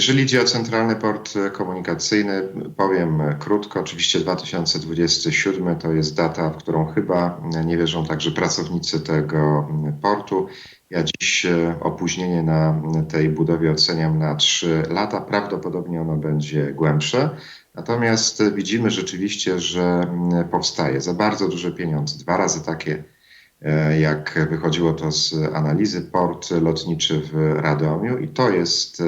Jeżeli idzie o Centralny Port Komunikacyjny, powiem krótko. Oczywiście 2027 to jest data, w którą chyba nie wierzą także pracownicy tego portu. Ja dziś opóźnienie na tej budowie oceniam na 3 lata. Prawdopodobnie ono będzie głębsze. Natomiast widzimy rzeczywiście, że powstaje za bardzo duże pieniądze, dwa razy takie E, jak wychodziło to z analizy, port lotniczy w Radomiu i to jest e,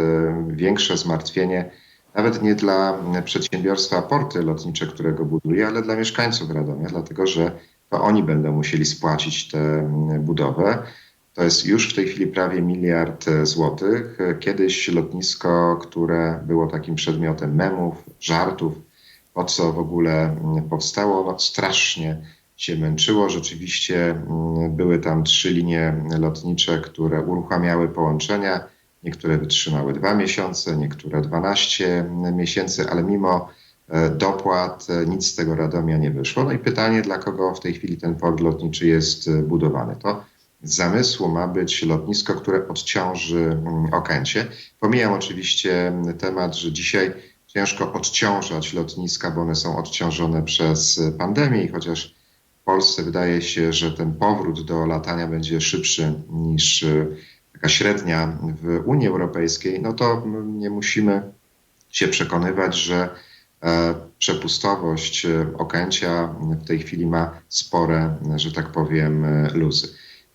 większe zmartwienie nawet nie dla przedsiębiorstwa porty lotnicze, którego buduje, ale dla mieszkańców Radomia, dlatego że to oni będą musieli spłacić tę budowę. To jest już w tej chwili prawie miliard złotych. Kiedyś lotnisko, które było takim przedmiotem memów, żartów, po co w ogóle powstało, no strasznie się męczyło. Rzeczywiście mm, były tam trzy linie lotnicze, które uruchamiały połączenia. Niektóre wytrzymały dwa miesiące, niektóre 12 miesięcy, ale mimo e, dopłat e, nic z tego Radomia nie wyszło. No i pytanie, dla kogo w tej chwili ten port lotniczy jest e, budowany. To z zamysłu ma być lotnisko, które odciąży mm, Okęcie. Pomijam oczywiście temat, że dzisiaj ciężko odciążać lotniska, bo one są odciążone przez pandemię i chociaż w Polsce wydaje się, że ten powrót do latania będzie szybszy niż e, taka średnia w Unii Europejskiej, no to nie musimy się przekonywać, że e, przepustowość e, Okęcia w tej chwili ma spore, że tak powiem, luzy.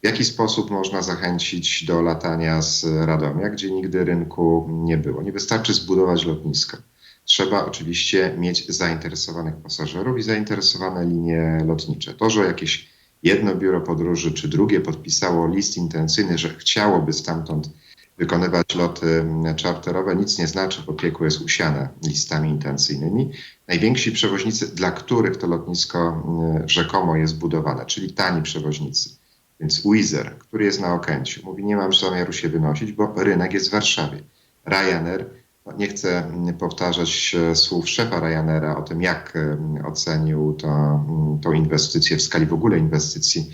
W jaki sposób można zachęcić do latania z Radomia, gdzie nigdy rynku nie było? Nie wystarczy zbudować lotniska trzeba oczywiście mieć zainteresowanych pasażerów i zainteresowane linie lotnicze. To, że jakieś jedno biuro podróży czy drugie podpisało list intencyjny, że chciałoby stamtąd wykonywać loty czarterowe, nic nie znaczy, bo piekło jest usiane listami intencyjnymi. Najwięksi przewoźnicy, dla których to lotnisko rzekomo jest budowane, czyli tani przewoźnicy. Więc Wizer, który jest na Okęciu, mówi, nie mam zamiaru się wynosić, bo rynek jest w Warszawie. Ryanair nie chcę mm, powtarzać e, słów szefa Ryanaira o tym, jak e, ocenił to, mm, inwestycję w skali w ogóle inwestycji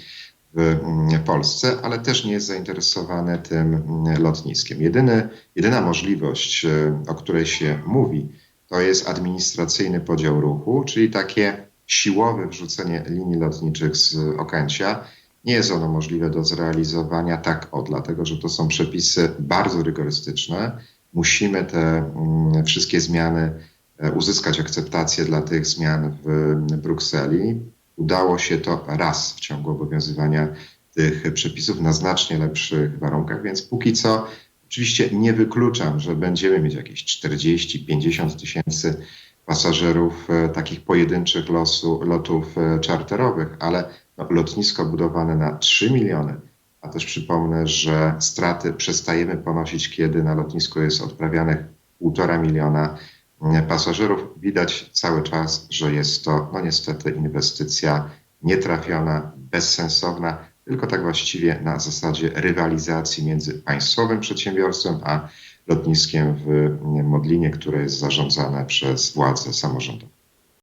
w mm, Polsce, ale też nie jest zainteresowany tym lotniskiem. Jedyny, jedyna możliwość, e, o której się mówi, to jest administracyjny podział ruchu, czyli takie siłowe wrzucenie linii lotniczych z Okęcia. Nie jest ono możliwe do zrealizowania tak o, dlatego że to są przepisy bardzo rygorystyczne musimy te mm, wszystkie zmiany e, uzyskać akceptację dla tych zmian w Brukseli. Udało się to raz w ciągu obowiązywania tych przepisów na znacznie lepszych warunkach, więc póki co oczywiście nie wykluczam, że będziemy mieć jakieś 40-50 tysięcy pasażerów e, takich pojedynczych losu, lotów e, czarterowych, ale no, lotnisko budowane na 3 miliony a też przypomnę, że straty przestajemy ponosić, kiedy na lotnisku jest odprawianych półtora miliona pasażerów. Widać cały czas, że jest to no niestety inwestycja nietrafiona, bezsensowna, tylko tak właściwie na zasadzie rywalizacji między państwowym przedsiębiorstwem a lotniskiem w Modlinie, które jest zarządzane przez władze samorządowe.